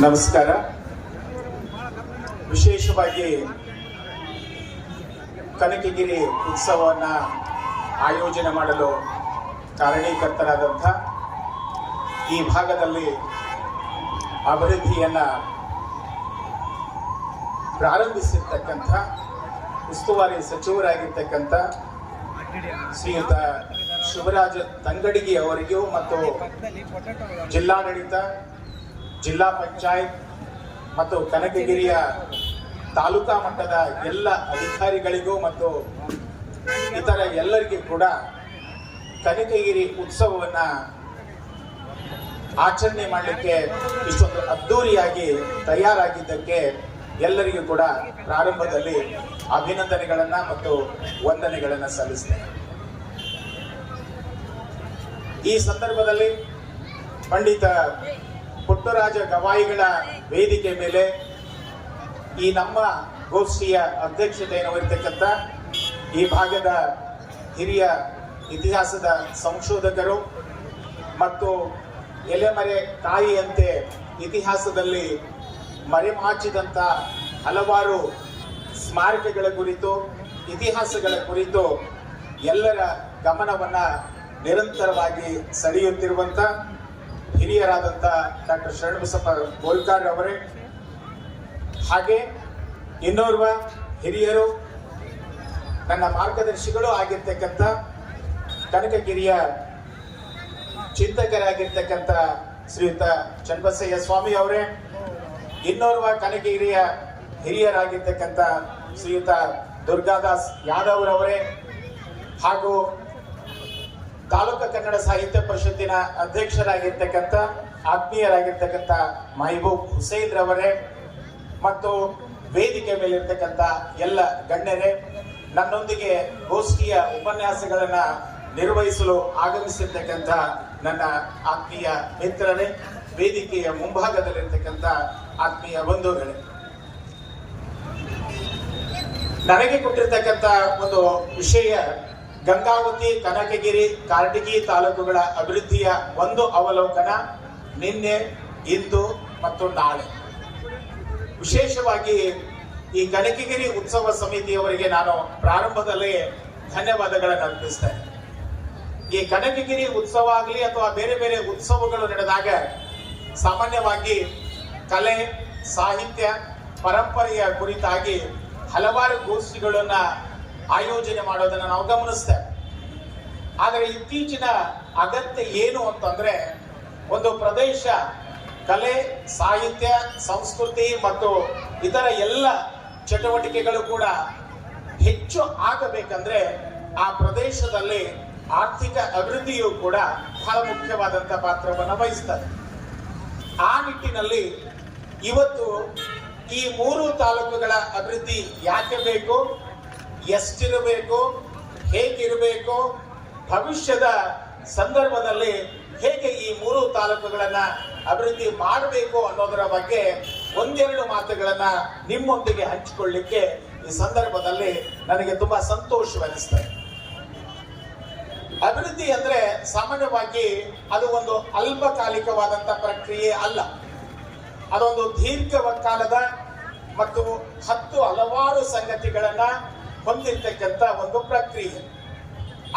ನಮಸ್ಕಾರ. ವಿಶೇಷವಾಗಿ ಕನಕಗಿರಿ ಉತ್ಸವವನ್ನ ಆಯೋಜನೆ ಮಾಡಲು ಕಾರಣೀಕರ್ತರಾದಂಥ ಈ ಭಾಗದಲ್ಲಿ ಅಭಿವೃದ್ಧಿಯನ್ನು ಪ್ರಾರಂಭಿಸಿರ್ತಕ್ಕಂಥ ಉಸ್ತುವಾರಿ ಸಚಿವರಾಗಿರ್ತಕ್ಕಂಥ ಶ್ರೀಯುತ ಶಿವರಾಜ ತಂಗಡಿಗಿ ಅವರಿಗೂ ಮತ್ತು ಜಿಲ್ಲಾಡಳಿತ ಜಿಲ್ಲಾ ಪಂಚಾಯತ್ ಮತ್ತು ಕನಕಗಿರಿಯ ತಾಲೂಕಾ ಮಟ್ಟದ ಎಲ್ಲ ಅಧಿಕಾರಿಗಳಿಗೂ ಮತ್ತು ಇತರ ಎಲ್ಲರಿಗೂ ಕೂಡ ಕನಕಗಿರಿ ಉತ್ಸವವನ್ನು ಆಚರಣೆ ಮಾಡಲಿಕ್ಕೆ ಇಷ್ಟೊಂದು ಅದ್ಧೂರಿಯಾಗಿ ತಯಾರಾಗಿದ್ದಕ್ಕೆ ಎಲ್ಲರಿಗೂ ಕೂಡ ಪ್ರಾರಂಭದಲ್ಲಿ ಅಭಿನಂದನೆಗಳನ್ನು ಮತ್ತು ವಂದನೆಗಳನ್ನು ಸಲ್ಲಿಸ್ತೇನೆ. ಈ ಸಂದರ್ಭದಲ್ಲಿ ಪಂಡಿತ ಪುಟ್ಟರಾಜ ಗವಾಯಿಗಳ ವೇದಿಕೆ ಮೇಲೆ ಈ ನಮ್ಮ ಗೋಷ್ಠಿಯ ಅಧ್ಯಕ್ಷತೆಯನ್ನು ವಹಿರ್ತಕ್ಕಂಥ ಈ ಭಾಗದ ಹಿರಿಯ ಇತಿಹಾಸದ ಸಂಶೋಧಕರು ಮತ್ತು ಎಲೆಮರೆ ತಾಯಿಯಂತೆ ಇತಿಹಾಸದಲ್ಲಿ ಮರೆಮಾಚಿದಂಥ ಹಲವಾರು ಸ್ಮಾರಕಗಳ ಕುರಿತು, ಇತಿಹಾಸಗಳ ಕುರಿತು ಎಲ್ಲರ ಗಮನವನ್ನು ನಿರಂತರವಾಗಿ ಸೆಳೆಯುತ್ತಿರುವಂಥ ಹಿರಿಯರಾದಂಥ ಡಾಕ್ಟರ್ ಶರಣಬಸಪ್ಪ ಗೋಲ್ಕಾರ್ ಅವರೇ, ಹಾಗೆ ಇನ್ನೋರ್ವ ಹಿರಿಯರು, ನನ್ನ ಮಾರ್ಗದರ್ಶಿಗಳು ಆಗಿರ್ತಕ್ಕಂಥ ಕನಕಗಿರಿಯ ಚಿಂತಕರಾಗಿರ್ತಕ್ಕಂಥ ಶ್ರೀಯುತ ಚನ್ನಬಸಯ್ಯ ಸ್ವಾಮಿ ಅವರೇ, ಇನ್ನೋರ್ವ ಕನಕಗಿರಿಯ ಹಿರಿಯರಾಗಿರ್ತಕ್ಕಂಥ ಶ್ರೀಯುತ ದುರ್ಗಾದಾಸ್ ಯಾದವ್ರವರೇ ಹಾಗೂ ತಾಲೂಕು ಕನ್ನಡ ಸಾಹಿತ್ಯ ಪರಿಷತ್ತಿನ ಅಧ್ಯಕ್ಷರಾಗಿರ್ತಕ್ಕಂಥ, ಆತ್ಮೀಯರಾಗಿರ್ತಕ್ಕಂಥ ಮೈಬೂಬ್ ಹುಸೈನ್ ರವರೇ ಮತ್ತು ವೇದಿಕೆ ಮೇಲಿರ್ತಕ್ಕಂಥ ಎಲ್ಲ ಗಣ್ಯರೇ, ನನ್ನೊಂದಿಗೆ ಗೋಷ್ಠಿಯ ಉಪನ್ಯಾಸಗಳನ್ನ ನಿರ್ವಹಿಸಲು ಆಗಮಿಸಿರ್ತಕ್ಕಂಥ ನನ್ನ ಆತ್ಮೀಯ ಮಿತ್ರರೇ, ವೇದಿಕೆಯ ಮುಂಭಾಗದಲ್ಲಿರ್ತಕ್ಕಂಥ ಆತ್ಮೀಯ ಬಂಧುಗಳೇ. ನನಗೆ ಕೊಟ್ಟಿರ್ತಕ್ಕಂಥ ಒಂದು ವಿಷಯ ಗಂಗಾವತಿ, ಕನಕಗಿರಿ ಕಾರಟಗಿ ತಾಲೂಕುಗಳ ಅಭಿವೃದ್ಧಿಯ ಒಂದು ಅವಲೋಕನ ನಿನ್ನೆ, ಇಂದು ಮತ್ತು ನಾಳೆ. ವಿಶೇಷವಾಗಿ ಈ ಕನಕಗಿರಿ ಉತ್ಸವ ಸಮಿತಿಯವರಿಗೆ ನಾನು ಪ್ರಾರಂಭದಲ್ಲೇ ಧನ್ಯವಾದಗಳನ್ನು ಅರ್ಪಿಸ್ತೇನೆ. ಈ ಕನಕಗಿರಿ ಉತ್ಸವ ಆಗಲಿ ಅಥವಾ ಬೇರೆ ಬೇರೆ ಉತ್ಸವಗಳು ನಡೆದಾಗ ಸಾಮಾನ್ಯವಾಗಿ ಕಲೆ, ಸಾಹಿತ್ಯ, ಪರಂಪರೆಯ ಕುರಿತಾಗಿ ಹಲವಾರು ಗೋಷ್ಠಿಗಳನ್ನ ಆಯೋಜನೆ ಮಾಡೋದನ್ನ ನಾವು ಗಮನಿಸ್ತೇವೆ. ಆದರೆ ಇತ್ತೀಚಿನ ಅಗತ್ಯ ಏನು ಅಂತಂದ್ರೆ, ಒಂದು ಪ್ರದೇಶ, ಕಲೆ, ಸಾಹಿತ್ಯ, ಸಂಸ್ಕೃತಿ ಮತ್ತು ಇತರ ಎಲ್ಲ ಚಟುವಟಿಕೆಗಳು ಕೂಡ ಹೆಚ್ಚು ಆಗಬೇಕಂದ್ರೆ ಆ ಪ್ರದೇಶದಲ್ಲಿ ಆರ್ಥಿಕ ಅಭಿವೃದ್ಧಿಯು ಕೂಡ ಬಹಳ ಮುಖ್ಯವಾದಂಥ ಪಾತ್ರವನ್ನು ವಹಿಸ್ತದೆ. ಆ ನಿಟ್ಟಿನಲ್ಲಿ ಇವತ್ತು ಈ ಮೂರು ತಾಲೂಕುಗಳ ಅಭಿವೃದ್ಧಿ ಯಾಕೆ ಬೇಕು? ಎಷ್ಟಿರಬೇಕು, ಹೇಗಿರಬೇಕು, ಭವಿಷ್ಯದ ಸಂದರ್ಭದಲ್ಲಿ ಹೇಗೆ ಈ ಮೂರು ತಾಲೂಕುಗಳನ್ನು ಅಭಿವೃದ್ಧಿ ಮಾಡಬೇಕು ಅನ್ನೋದರ ಬಗ್ಗೆ ಒಂದೆರಡು ಮಾತುಗಳನ್ನ ನಿಮ್ಮೊಂದಿಗೆ ಹಂಚಿಕೊಳ್ಳಿಕ್ಕೆ ಈ ಸಂದರ್ಭದಲ್ಲಿ ನನಗೆ ತುಂಬಾ ಸಂತೋಷವೆನಿಸ್ತದೆ ಅಭಿವೃದ್ಧಿ ಅಂದ್ರೆ ಸಾಮಾನ್ಯವಾಗಿ ಅದು ಒಂದು ಅಲ್ಪಕಾಲಿಕವಾದಂತ ಪ್ರಕ್ರಿಯೆ ಅಲ್ಲ. ಅದೊಂದು ದೀರ್ಘ ಕಾಲದ ಮತ್ತು ಹತ್ತು ಹಲವಾರು ಸಂಗತಿಗಳನ್ನ ಹೊಂದಿರತಕ್ಕಂತ ಒಂದು ಪ್ರಕ್ರಿಯೆ.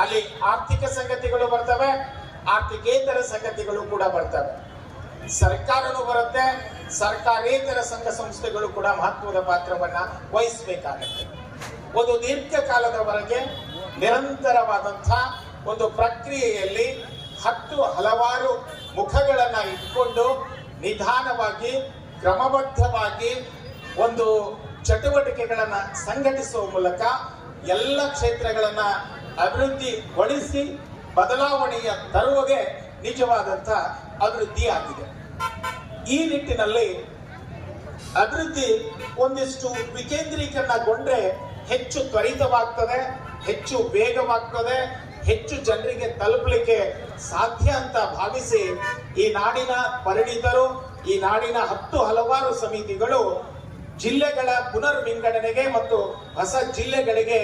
ಅಲ್ಲಿ ಆರ್ಥಿಕ ಸಂಗತಿಗಳು ಬರ್ತವೆ, ಆರ್ಥಿಕೇತರ ಸಂಗತಿಗಳು ಕೂಡ ಬರ್ತವೆ. ಸರ್ಕಾರನು ಬರುತ್ತೆ, ಸರ್ಕಾರೇತರ ಸಂಘ ಸಂಸ್ಥೆಗಳು ಕೂಡ ಮಹತ್ವದ ಪಾತ್ರವನ್ನ ವಹಿಸಬೇಕಾಗುತ್ತೆ. ಒಂದು ದೀರ್ಘಕಾಲದವರೆಗೆ ನಿರಂತರವಾದಂಥ ಒಂದು ಪ್ರಕ್ರಿಯೆಯಲ್ಲಿ ಹತ್ತು ಹಲವಾರು ಮುಖಗಳನ್ನು ಇಟ್ಕೊಂಡು ನಿಧಾನವಾಗಿ, ಕ್ರಮಬದ್ಧವಾಗಿ ಒಂದು ಚಟುವಟಿಕೆಗಳನ್ನ ಸಂಘಟಿಸುವ ಮೂಲಕ ಎಲ್ಲ ಕ್ಷೇತ್ರಗಳನ್ನ ಅಭಿವೃದ್ಧಿಗೊಳಿಸಿ ಬದಲಾವಣೆಯ ತರುವಗೆ ನಿಜವಾದಂಥ ಅಭಿವೃದ್ಧಿ ಆಗಿದೆ. ಈ ನಿಟ್ಟಿನಲ್ಲಿ ಅಭಿವೃದ್ಧಿ ಒಂದಿಷ್ಟು ವಿಕೇಂದ್ರೀಕರಣಗೊಂಡ್ರೆ ಹೆಚ್ಚು ತ್ವರಿತವಾಗ್ತದೆ, ಹೆಚ್ಚು ವೇಗವಾಗ್ತದೆ, ಹೆಚ್ಚು ಜನರಿಗೆ ತಲುಪಲಿಕ್ಕೆ ಸಾಧ್ಯ ಅಂತ ಭಾವಿಸಿ ಈ ನಾಡಿನ ಪರಿಣಿತರು, ಈ ನಾಡಿನ ಹತ್ತು ಹಲವಾರು ಸಮಿತಿಗಳು ಜಿಲ್ಲೆಗಳ ಪುನರ್ ವಿಂಗಡಣೆಗೆ ಮತ್ತು ಹೊಸ ಜಿಲ್ಲೆಗಳಿಗೆ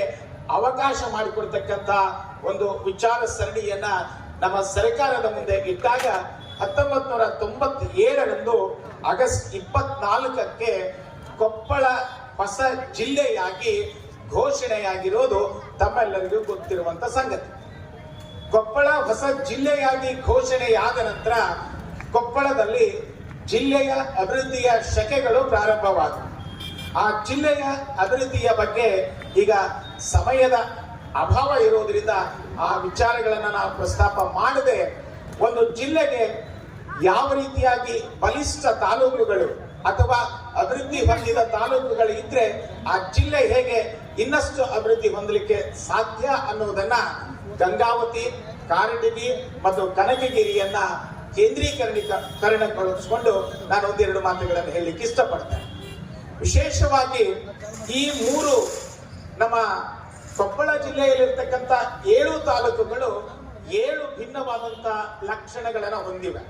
ಅವಕಾಶ ಮಾಡಿಕೊಡ್ತಕ್ಕಂಥ ಒಂದು ವಿಚಾರ ಸರಣಿಯನ್ನ ನಮ್ಮ ಸರ್ಕಾರದ ಮುಂದೆ ಇಟ್ಟಾಗ ಹತ್ತೊಂಬತ್ ನೂರ ತೊಂಬತ್ತೇಳರಂದು ಆಗಸ್ಟ್ ಇಪ್ಪತ್ನಾಲ್ಕಕ್ಕೆ ಕೊಪ್ಪಳ ಹೊಸ ಜಿಲ್ಲೆಯಾಗಿ ಘೋಷಣೆಯಾಗಿರೋದು ತಮ್ಮೆಲ್ಲರಿಗೂ ಗೊತ್ತಿರುವಂತ ಸಂಗತಿ. ಕೊಪ್ಪಳ ಹೊಸ ಜಿಲ್ಲೆಯಾಗಿ ಘೋಷಣೆಯಾದ ನಂತರ ಕೊಪ್ಪಳದಲ್ಲಿ ಜಿಲ್ಲೆಯ ಅಭಿವೃದ್ಧಿಯ ಶಕೆಗಳು ಪ್ರಾರಂಭವಾದವು. ಆ ಜಿಲ್ಲೆಯ ಅಭಿವೃದ್ಧಿಯ ಬಗ್ಗೆ ಈಗ ಸಮಯದ ಅಭಾವ ಇರೋದ್ರಿಂದ ಆ ವಿಚಾರಗಳನ್ನು ನಾವು ಪ್ರಸ್ತಾಪ ಮಾಡದೆ ಒಂದು ಜಿಲ್ಲೆಗೆ ಯಾವ ರೀತಿಯಾಗಿ ಬಲಿಷ್ಠ ತಾಲೂಕುಗಳು ಅಥವಾ ಅಭಿವೃದ್ಧಿ ಹೊಂದಿದ ತಾಲೂಕುಗಳು ಇದ್ರೆ ಆ ಜಿಲ್ಲೆ ಹೇಗೆ ಇನ್ನಷ್ಟು ಅಭಿವೃದ್ಧಿ ಹೊಂದಲಿಕ್ಕೆ ಸಾಧ್ಯ ಅನ್ನುವುದನ್ನ ಗಂಗಾವತಿ ಕಾರಟಗಿ ಮತ್ತು ಕನಕಗಿರಿಯನ್ನ ಕೇಂದ್ರೀಕರಣಗೊಳಿಸಿಕೊಂಡು ನಾನು ಒಂದೆರಡು ಮಾತುಗಳನ್ನು ಹೇಳಲಿಕ್ಕೆ ಇಷ್ಟಪಡ್ತೇನೆ. ವಿಶೇಷವಾಗಿ ಈ ಮೂರು ನಮ್ಮ ಕೊಪ್ಪಳ ಜಿಲ್ಲೆಯಲ್ಲಿರ್ತಕ್ಕಂಥ ಏಳು ತಾಲೂಕುಗಳು ಏಳು ಭಿನ್ನವಾದಂತ ಲಕ್ಷಣಗಳನ್ನು ಹೊಂದಿವೆ.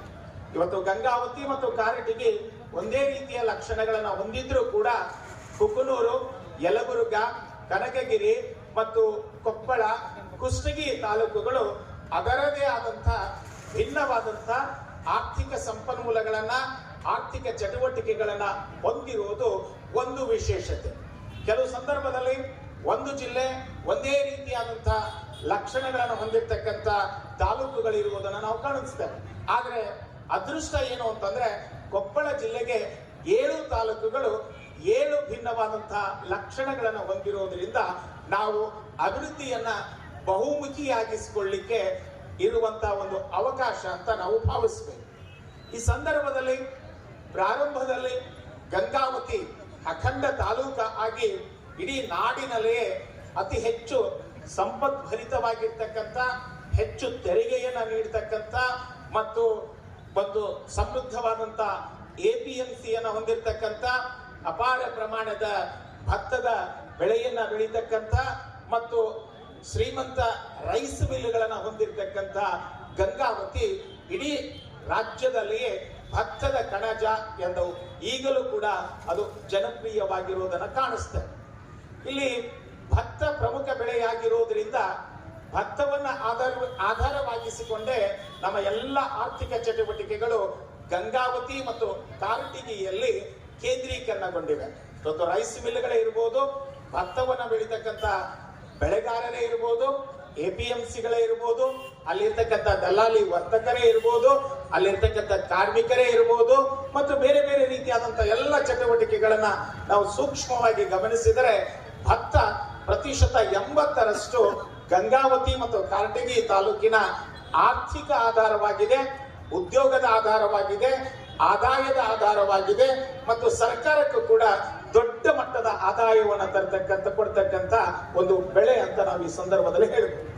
ಇವತ್ತು ಗಂಗಾವತಿ ಮತ್ತು ಕಾರಟಗಿ ಒಂದೇ ರೀತಿಯ ಲಕ್ಷಣಗಳನ್ನು ಹೊಂದಿದ್ರೂ ಕೂಡ ಕುಕನೂರು, ಯಲಬುರ್ಗ, ಕನಕಗಿರಿ ಮತ್ತು ಕೊಪ್ಪಳ, ಕುಷ್ಟಗಿ ತಾಲೂಕುಗಳು ಅದರದೇ ಆದಂತ ಭಿನ್ನವಾದಂತ ಆರ್ಥಿಕ ಸಂಪನ್ಮೂಲಗಳನ್ನ ಆರ್ಥಿಕ ಚಟುವಟಿಕೆಗಳನ್ನ ಹೊಂದಿರುವುದು ಒಂದು ವಿಶೇಷತೆ. ಕೆಲವು ಸಂದರ್ಭದಲ್ಲಿ ಒಂದು ಜಿಲ್ಲೆ ಒಂದೇ ರೀತಿಯಾದಂತಹ ಲಕ್ಷಣಗಳನ್ನು ಹೊಂದಿರತಕ್ಕಂತ ತಾಲೂಕುಗಳಿರುವುದನ್ನು ನಾವು ಕಾಣಿಸ್ತೇವೆ ಆದರೆ ಅದೃಷ್ಟ ಏನು ಅಂತಂದ್ರೆ ಕೊಪ್ಪಳ ಜಿಲ್ಲೆಗೆ ಏಳು ತಾಲೂಕುಗಳು ಏಳು ಭಿನ್ನವಾದಂತಹ ಲಕ್ಷಣಗಳನ್ನು ಹೊಂದಿರುವುದರಿಂದ ನಾವು ಅಭಿವೃದ್ಧಿಯನ್ನ ಬಹುಮುಖಿಯಾಗಿಸಿಕೊಳ್ಳಿಕ್ಕೆ ಇರುವಂತಹ ಒಂದು ಅವಕಾಶ ಅಂತ ನಾವು ಭಾವಿಸಬೇಕು. ಈ ಸಂದರ್ಭದಲ್ಲಿ ಪ್ರಾರಂಭದಲ್ಲಿ ಗಂಗಾವತಿ ಅಖಂಡ ತಾಲೂಕ ಆಗಿ ಇಡೀ ನಾಡಿನಲ್ಲಿಯೇ ಅತಿ ಹೆಚ್ಚು ಸಂಪದ್ಭರಿತವಾಗಿರ್ತಕ್ಕಂಥ ಹೆಚ್ಚು ತೆರಿಗೆಯನ್ನು ನೀಡತಕ್ಕಂಥ ಮತ್ತು ಒಂದು ಸಮೃದ್ಧವಾದಂಥ ಎ ಪಿ ಎಂ ಸಿಯನ್ನು ಹೊಂದಿರತಕ್ಕಂಥ ಅಪಾರ ಪ್ರಮಾಣದ ಭತ್ತದ ಬೆಳೆಯನ್ನು ಬೆಳೀತಕ್ಕಂಥ ಮತ್ತು ಶ್ರೀಮಂತ ರೈಸ್ ಮಿಲ್ಗಳನ್ನು ಹೊಂದಿರತಕ್ಕಂಥ ಗಂಗಾವತಿ ಇಡೀ ರಾಜ್ಯದಲ್ಲಿಯೇ ಭತ್ತದ ಕಣಜ ಎಂದವು. ಈಗಲೂ ಕೂಡ ಅದು ಜನಪ್ರಿಯವಾಗಿರುವುದನ್ನು ಕಾಣಿಸ್ತದೆ ಇಲ್ಲಿ ಭತ್ತ ಪ್ರಮುಖ ಬೆಳೆಯಾಗಿರುವುದರಿಂದ ಭತ್ತವನ್ನು ಆಧಾರ, ಆಧಾರವಾಗಿಸಿಕೊಂಡೇ ನಮ್ಮ ಎಲ್ಲ ಆರ್ಥಿಕ ಚಟುವಟಿಕೆಗಳು ಗಂಗಾವತಿ ಮತ್ತು ಕಾರಟಗಿಯಲ್ಲಿ ಕೇಂದ್ರೀಕರಣಗೊಂಡಿವೆ. ಇವತ್ತು ರೈಸ್ ಮಿಲ್ಗಳೇ ಇರ್ಬೋದು, ಭತ್ತವನ್ನು ಬೆಳೀತಕ್ಕಂಥ ಬೆಳೆಗಾರರೇ ಇರ್ಬೋದು ಎ ಪಿ ಎಂ ಸಿಗಳೇ ಇರ್ಬೋದು, ಅಲ್ಲಿರ್ತಕ್ಕಂಥ ದಲ್ಲಾಳಿ ವರ್ತಕರೇ ಇರ್ಬೋದು, ಅಲ್ಲಿರ್ತಕ್ಕಂಥ ಕಾರ್ಮಿಕರೇ ಇರ್ಬೋದು, ಮತ್ತು ಬೇರೆ ಬೇರೆ ರೀತಿಯಾದಂಥ ಎಲ್ಲ ಚಟುವಟಿಕೆಗಳನ್ನ ನಾವು ಸೂಕ್ಷ್ಮವಾಗಿ ಗಮನಿಸಿದರೆ ಭತ್ತ ಪ್ರತಿಶತ ಎಂಬತ್ತರಷ್ಟು ಗಂಗಾವತಿ ಮತ್ತು ಕಾರಟಗಿ ತಾಲೂಕಿನ ಆರ್ಥಿಕ ಆಧಾರವಾಗಿದೆ, ಉದ್ಯೋಗದ ಆಧಾರವಾಗಿದೆ, ಆದಾಯದ ಆಧಾರವಾಗಿದೆ, ಮತ್ತು ಸರ್ಕಾರಕ್ಕೂ ಕೂಡ ದೊಡ್ಡ ಮಟ್ಟದ ಆದಾಯವನ್ನು ತರತಕ್ಕಂತ ಕೊಡ್ತಕ್ಕಂಥ ಒಂದು ಬೆಳೆ ಅಂತ ನಾವು ಈ ಸಂದರ್ಭದಲ್ಲಿ ಹೇಳ್ಬೋದು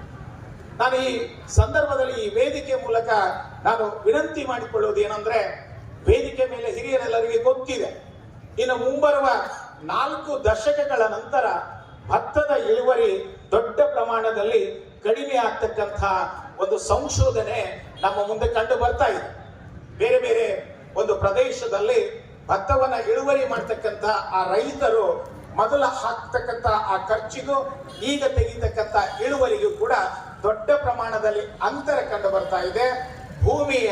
ನಾನು ಈ ಸಂದರ್ಭದಲ್ಲಿ ಈ ವೇದಿಕೆ ಮೂಲಕ ನಾನು ವಿನಂತಿ ಮಾಡಿಕೊಳ್ಳುವುದು ಏನಂದ್ರೆ, ವೇದಿಕೆ ಮೇಲೆ ಹಿರಿಯರೆಲ್ಲರಿಗೆ ಗೊತ್ತಿದೆ. ಇನ್ನು ಮುಂಬರುವ ನಾಲ್ಕು ದಶಕಗಳ ನಂತರ ಭತ್ತದ ಇಳುವರಿ ದೊಡ್ಡ ಪ್ರಮಾಣದಲ್ಲಿ ಕಡಿಮೆ ಆಗ್ತಕ್ಕಂಥ ಒಂದು ಸಂಶೋಧನೆ ನಮ್ಮ ಮುಂದೆ ಕಂಡು ಬರ್ತಾ ಇದೆ. ಬೇರೆ ಬೇರೆ ಒಂದು ಪ್ರದೇಶದಲ್ಲಿ ಭತ್ತವನ್ನ ಇಳುವರಿ ಮಾಡ್ತಕ್ಕಂಥ ಆ ರೈತರು ಮೊದಲ ಹಾಕ್ತಕ್ಕಂಥ ಆ ಖರ್ಚಿಗೂ ಈಗ ತೆಗಿತಕ್ಕಂಥ ಇಳುವರಿಗೂ ಕೂಡ ದೊಡ್ಡ ಪ್ರಮಾಣದಲ್ಲಿ ಅಂತರ ಕಂಡು ಬರ್ತಾ ಇದೆ. ಭೂಮಿಯ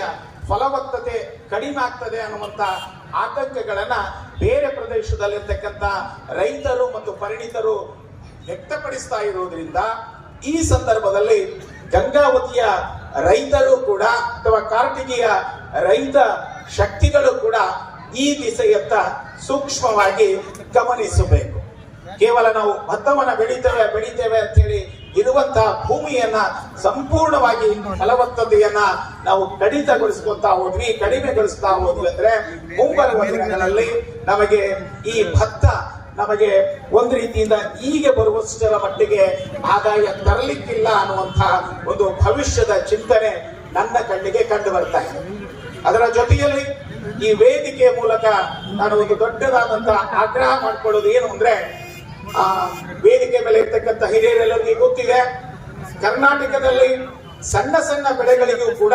ಫಲವತ್ತತೆ ಕಡಿಮೆ ಆಗ್ತದೆ ಅನ್ನುವಂತ ಆತಂಕಗಳನ್ನ ಬೇರೆ ಪ್ರದೇಶದಲ್ಲಿರ್ತಕ್ಕಂಥ ರೈತರು ಮತ್ತು ಪರಿಣಿತರು ವ್ಯಕ್ತಪಡಿಸ್ತಾ ಇರುವುದರಿಂದ ಈ ಸಂದರ್ಭದಲ್ಲಿ ಗಂಗಾವತಿಯ ರೈತರು ಕೂಡ ಅಥವಾ ಕಾರ್ಟಿಗೆಯ ರೈತ ಶಕ್ತಿಗಳು ಕೂಡ ಈ ದಿಸೆಯತ್ತ ಸೂಕ್ಷ್ಮವಾಗಿ ಗಮನಿಸಬೇಕು. ಕೇವಲ ನಾವು ಭತ್ತವನ್ನು ಬೆಳಿತೇವೆ ಬೆಳಿತೇವೆ ಅಂತ ಹೇಳಿ ಇರುವಂತಹ ಭೂಮಿಯನ್ನ ಸಂಪೂರ್ಣವಾಗಿ ಫಲವತ್ತತೆಯನ್ನ ನಾವು ಕಡಿತಗೊಳಿಸ್ಕೊತಾ ಹೋದ್ವಿ, ಕಡಿಮೆಗೊಳಿಸ್ತಾ ಹೋದ್ವಿ ಅಂದ್ರೆ ಮುಂಬರುವ ದಿನಗಳಲ್ಲಿ ನಮಗೆ ಈ ಭತ್ತ ನಮಗೆ ಒಂದು ರೀತಿಯಿಂದ ಹೀಗೆ ಬರುವಷ್ಟರ ಮಟ್ಟಿಗೆ ಆದಾಯ ತರಲಿಕ್ಕಿಲ್ಲ ಅನ್ನುವಂತಹ ಒಂದು ಭವಿಷ್ಯದ ಚಿಂತನೆ ನನ್ನ ಕಣ್ಣಿಗೆ ಕಂಡು ಬರ್ತಾ ಇದೆ. ಅದರ ಜೊತೆಯಲ್ಲಿ ಈ ವೇದಿಕೆಯ ಮೂಲಕ ನಾನು ಒಂದು ದೊಡ್ಡದಾದಂತಹ ಆಗ್ರಹ ಮಾಡ್ಕೊಳ್ಳೋದು ಏನು ಅಂದ್ರೆ, ಆ, ವೇದಿಕೆ ಮೇಲೆ ಇರ್ತಕ್ಕಂಥ ಹಿರಿಯರೆಲ್ಲರಿಗೂ ಗೊತ್ತಿದೆ, ಕರ್ನಾಟಕದಲ್ಲಿ ಸಣ್ಣ ಸಣ್ಣ ಬೆಳೆಗಳಿಗೂ ಕೂಡ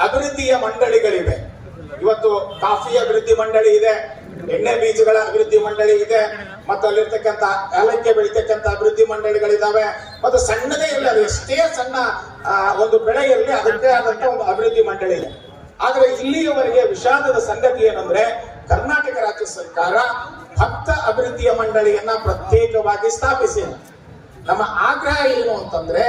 ಅಭಿವೃದ್ಧಿಯ ಮಂಡಳಿಗಳಿವೆ. ಇವತ್ತು ಕಾಫಿ ಅಭಿವೃದ್ಧಿ ಮಂಡಳಿ ಇದೆ, ಎಣ್ಣೆ ಬೀಜಗಳ ಅಭಿವೃದ್ಧಿ ಮಂಡಳಿ ಇದೆ, ಮತ್ತು ಅಲ್ಲಿರ್ತಕ್ಕಂಥ ಏಲಕ್ಕಿ ಬೆಳಿತಕ್ಕಂಥ ಅಭಿವೃದ್ಧಿ ಮಂಡಳಿಗಳಿದ್ದಾವೆ ಮತ್ತು ಸಣ್ಣದೇ ಇಲ್ಲ ಎಷ್ಟೇ ಸಣ್ಣ ಒಂದು ಬೆಳೆ ಇರಲಿ ಅದಕ್ಕೆ ಆದಂತ ಒಂದು ಅಭಿವೃದ್ಧಿ ಮಂಡಳಿ ಇದೆ. ಆದ್ರೆ ಇಲ್ಲಿಯವರೆಗೆ ವಿಷಾದದ ಸಂಗತಿ ಏನಂದ್ರೆ ಕರ್ನಾಟಕ ರಾಜ್ಯ ಸರ್ಕಾರ ಭಕ್ತ ಅಭಿವೃದ್ಧಿಯ ಮಂಡಳಿಯನ್ನ ಪ್ರತ್ಯೇಕವಾಗಿ ಸ್ಥಾಪಿಸಿ ನಮ್ಮ ಆಗ್ರಹ ಏನು ಅಂತಂದ್ರೆ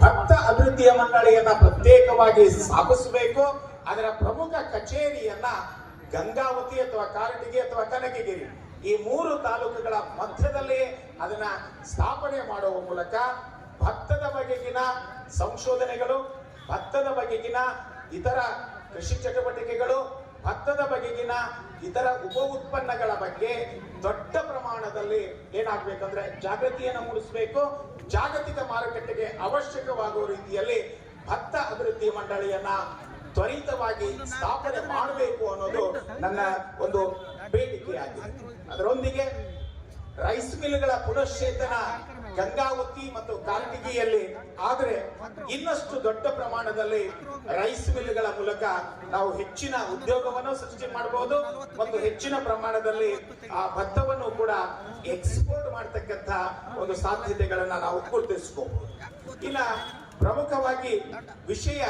ಭಕ್ತ ಅಭಿವೃದ್ಧಿಯ ಮಂಡಳಿಯನ್ನ ಪ್ರತ್ಯೇಕವಾಗಿ ಸ್ಥಾಪಿಸಬೇಕು. ಅದರ ಪ್ರಮುಖ ಕಚೇರಿಯನ್ನ ಗಂಗಾವತಿ ಅಥವಾ ಕಾರಟಗಿ ಅಥವಾ ಕನಕಗಿರಿ ಈ ಮೂರು ತಾಲೂಕುಗಳ ಮಧ್ಯದಲ್ಲಿ ಅದನ್ನ ಸ್ಥಾಪನೆ ಮಾಡುವ ಮೂಲಕ ಭತ್ತದ ಬಗೆಗಿನ ಸಂಶೋಧನೆಗಳು ಭತ್ತದ ಬಗೆಗಿನ ಇತರ ಕೃಷಿ ಚಟುವಟಿಕೆಗಳು ಭತ್ತದ ಬಗೆಗಿನ ಇತರ ಉಪ ಉತ್ಪನ್ನಗಳ ಬಗ್ಗೆ ದೊಡ್ಡ ಪ್ರಮಾಣದಲ್ಲಿ ಏನಾಗಬೇಕಂದ್ರೆ ಜಾಗೃತಿಯನ್ನು ಮೂಡಿಸಬೇಕು. ಜಾಗತಿಕ ಮಾರುಕಟ್ಟೆಗೆ ಅವಶ್ಯಕವಾಗುವ ರೀತಿಯಲ್ಲಿ ಭತ್ತ ಅಭಿವೃದ್ಧಿ ಮಂಡಳಿಯನ್ನ ತ್ವರಿತವಾಗಿ ಸ್ಥಾಪನೆ ಮಾಡಬೇಕು ಅನ್ನೋದು ನನ್ನ ಒಂದು ಬೇಡಿಕೆಯಾಗಿದೆ. ಅದರೊಂದಿಗೆ ರೈಸ್ ಮಿಲ್ಗಳ ಪುನಶ್ಚೇತನ ಗಂಗಾವತಿ ಮತ್ತು ಕಾರ್ತಿಗಿಯಲ್ಲಿ ಆದರೆ ಇನ್ನಷ್ಟು ದೊಡ್ಡ ಪ್ರಮಾಣದಲ್ಲಿ ರೈಸ್ ಮಿಲ್ಗಳ ಮೂಲಕ ನಾವು ಹೆಚ್ಚಿನ ಉದ್ಯೋಗವನ್ನು ಸೃಷ್ಟಿ ಮಾಡಬಹುದು ಮತ್ತು ಹೆಚ್ಚಿನ ಪ್ರಮಾಣದಲ್ಲಿ ಆ ಭತ್ತವನ್ನು ಕೂಡ ಎಕ್ಸ್ಪೋರ್ಟ್ ಮಾಡತಕ್ಕಂತಹ ಒಂದು ಸಾಧ್ಯತೆಗಳನ್ನ ನಾವು ಗುರುತಿಸಬಹುದು ಇನ್ನ ಪ್ರಮುಖವಾಗಿ ವಿಷಯ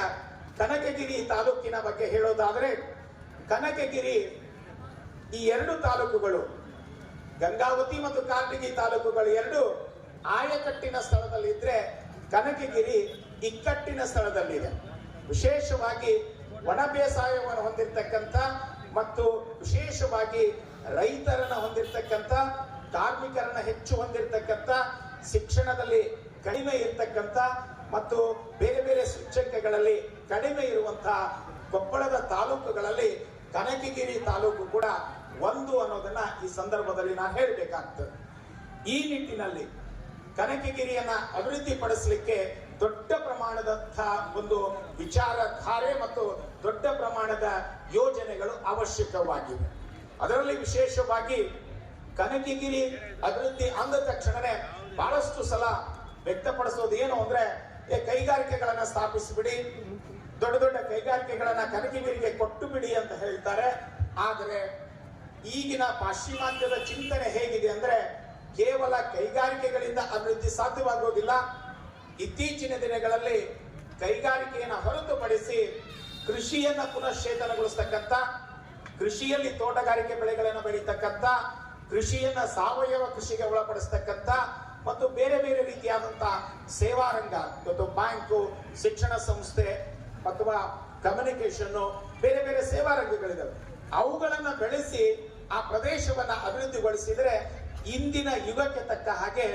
ಕನಕಗಿರಿ ತಾಲೂಕಿನ ಬಗ್ಗೆ ಹೇಳೋದಾದ್ರೆ, ಕನಕಗಿರಿ ಈ ಎರಡು ತಾಲೂಕುಗಳು, ಗಂಗಾವತಿ ಮತ್ತು ಕಾರ್ತಿಗಿ ತಾಲೂಕುಗಳು ಎರಡು ಆಯಕಟ್ಟಿನ ಸ್ಥಳದಲ್ಲಿದ್ದರೆ ಕನಕಗಿರಿ ಇಕ್ಕಟ್ಟಿನ ಸ್ಥಳದಲ್ಲಿದೆ. ವಿಶೇಷವಾಗಿ ಒಣ ಬೇಸಾಯವನ್ನು ಹೊಂದಿರತಕ್ಕಂಥ ಮತ್ತು ವಿಶೇಷವಾಗಿ ರೈತರನ್ನ ಹೊಂದಿರತಕ್ಕಂಥ, ಕಾರ್ಮಿಕರನ್ನ ಹೆಚ್ಚು ಹೊಂದಿರತಕ್ಕಂಥ, ಶಿಕ್ಷಣದಲ್ಲಿ ಕಡಿಮೆ ಇರತಕ್ಕಂಥ ಮತ್ತು ಬೇರೆ ಬೇರೆ ಸೂಚಕಗಳಲ್ಲಿ ಕಡಿಮೆ ಇರುವಂತಹ ಕೊಪ್ಪಳದ ತಾಲೂಕುಗಳಲ್ಲಿ ಕನಕಗಿರಿ ತಾಲೂಕು ಕೂಡ ಒಂದು ಅನ್ನೋದನ್ನ ಈ ಸಂದರ್ಭದಲ್ಲಿ ನಾನು ಹೇಳಬೇಕಾಗ್ತದೆ. ಈ ನಿಟ್ಟಿನಲ್ಲಿ ಕನಕಗಿರಿಯನ್ನ ಅಭಿವೃದ್ಧಿ ಪಡಿಸಲಿಕ್ಕೆ ದೊಡ್ಡ ಪ್ರಮಾಣದಂತಹ ಒಂದು ವಿಚಾರಧಾರೆ ಮತ್ತು ದೊಡ್ಡ ಪ್ರಮಾಣದ ಯೋಜನೆಗಳು ಅವಶ್ಯಕವಾಗಿವೆ. ಅದರಲ್ಲಿ ವಿಶೇಷವಾಗಿ ಕನಕಗಿರಿ ಅಭಿವೃದ್ಧಿ ಅಂದ ತಕ್ಷಣನೇ ಬಹಳಷ್ಟು ಸಲ ವ್ಯಕ್ತಪಡಿಸೋದು ಏನು ಅಂದ್ರೆ ಕೈಗಾರಿಕೆಗಳನ್ನ ಸ್ಥಾಪಿಸಿಬಿಡಿ, ದೊಡ್ಡ ದೊಡ್ಡ ಕೈಗಾರಿಕೆಗಳನ್ನ ಕನಕಗಿರಿಗೆ ಕೊಟ್ಟು ಬಿಡಿ ಅಂತ ಹೇಳ್ತಾರೆ. ಆದರೆ ಈಗಿನ ಪಾಶ್ಚಿಮಾತ್ಯದ ಚಿಂತನೆ ಹೇಗಿದೆ ಅಂದ್ರೆ ಕೇವಲ ಕೈಗಾರಿಕೆಗಳಿಂದ ಅಭಿವೃದ್ಧಿ ಸಾಧ್ಯವಾಗುವುದಿಲ್ಲ. ಇತ್ತೀಚಿನ ದಿನಗಳಲ್ಲಿ ಕೈಗಾರಿಕೆಯನ್ನು ಹೊರತುಪಡಿಸಿ ಕೃಷಿಯನ್ನು ಪುನಶ್ಚೇತನಗೊಳಿಸ್ತಕ್ಕಂಥ, ಕೃಷಿಯಲ್ಲಿ ತೋಟಗಾರಿಕೆ ಬೆಳೆಗಳನ್ನು ಬೆಳೀತಕ್ಕಂಥ, ಕೃಷಿಯನ್ನು ಸಾವಯವ ಕೃಷಿಗೆ ಒಳಪಡಿಸ್ತಕ್ಕಂಥ ಮತ್ತು ಬೇರೆ ಬೇರೆ ರೀತಿಯಾದಂತಹ ಸೇವಾ ರಂಗ ಇವತ್ತು ಬ್ಯಾಂಕು, ಶಿಕ್ಷಣ ಸಂಸ್ಥೆ ಅಥವಾ ಕಮ್ಯುನಿಕೇಶನ್ ಬೇರೆ ಬೇರೆ ಸೇವಾ ಅವುಗಳನ್ನು ಅವುಗಳನ್ನ ಬೆಳೆಸಿ ಆ ಪ್ರದೇಶವನ್ನು ಅಭಿವೃದ್ಧಿಗೊಳಿಸಿದ್ರೆ ಇಂದಿನ ಯುಗಕ್ಕೆ ತಕ್ಕ ಹಾಗೆ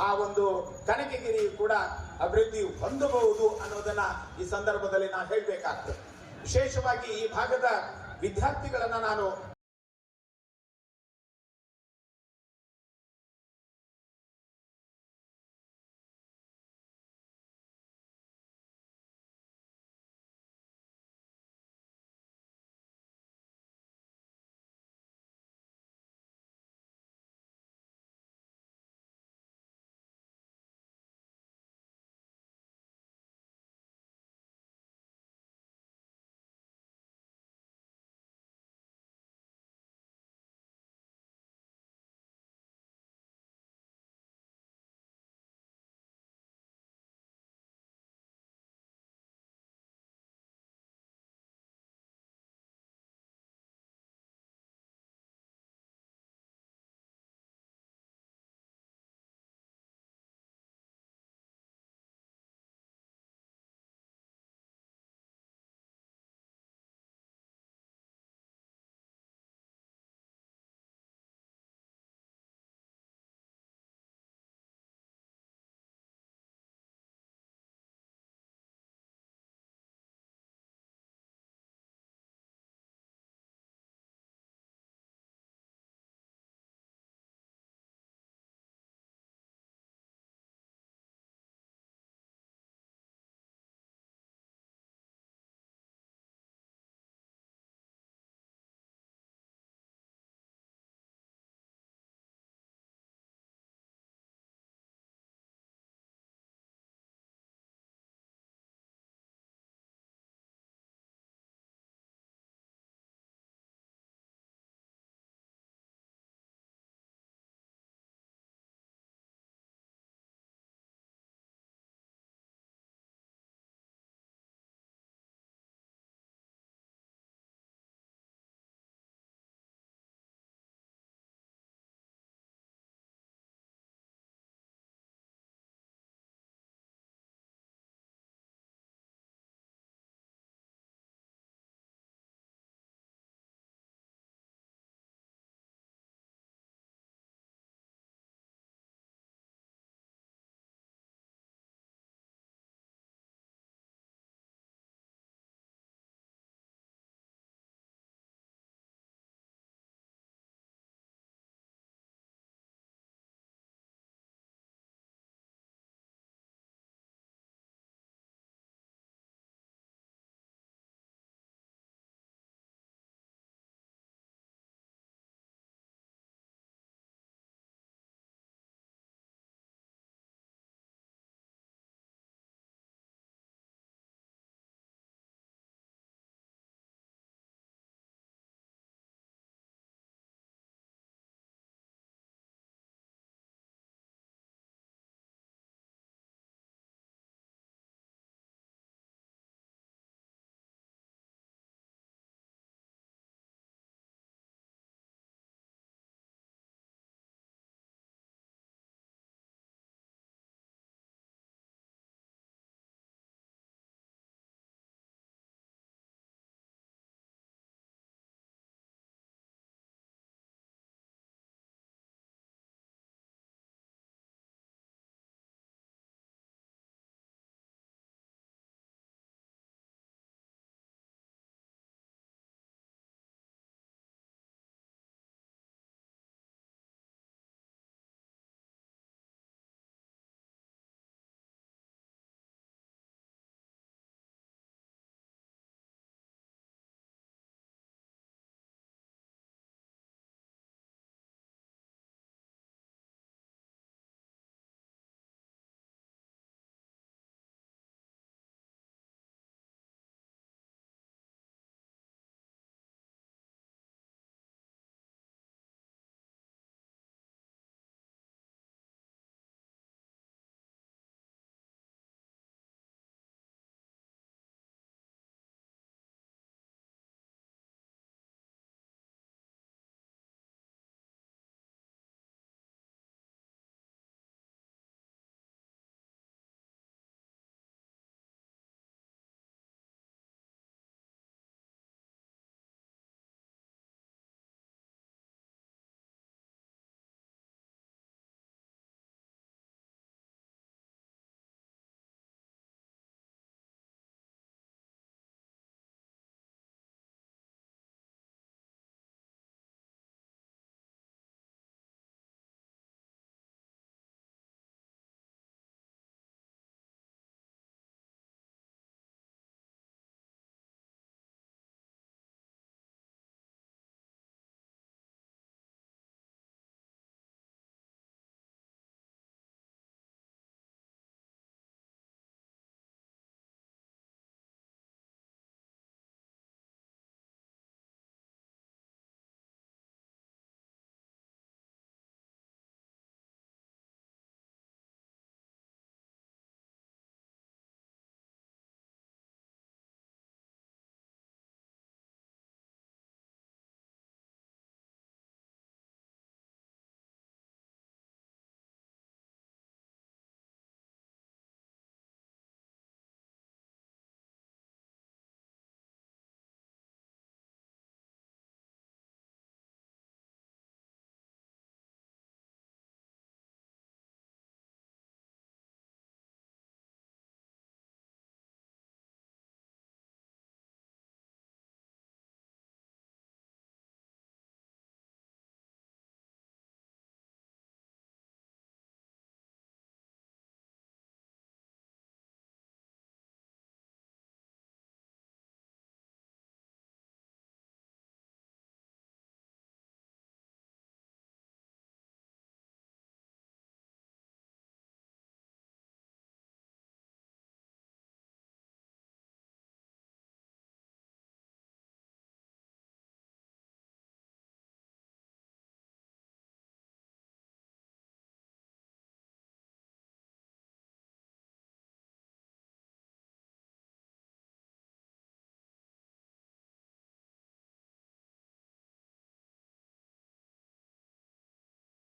ಆ ಒಂದು ಕನಕಗಿರಿ ಕೂಡ ಅಭಿವೃದ್ಧಿ ಹೊಂದಬಹುದು ಅನ್ನೋದನ್ನ ಈ ಸಂದರ್ಭದಲ್ಲಿ ನಾನು ಹೇಳಬೇಕಾಗ್ತದೆ. ವಿಶೇಷವಾಗಿ ಈ ಭಾಗದ ವಿದ್ಯಾರ್ಥಿಗಳನ್ನ ನಾನು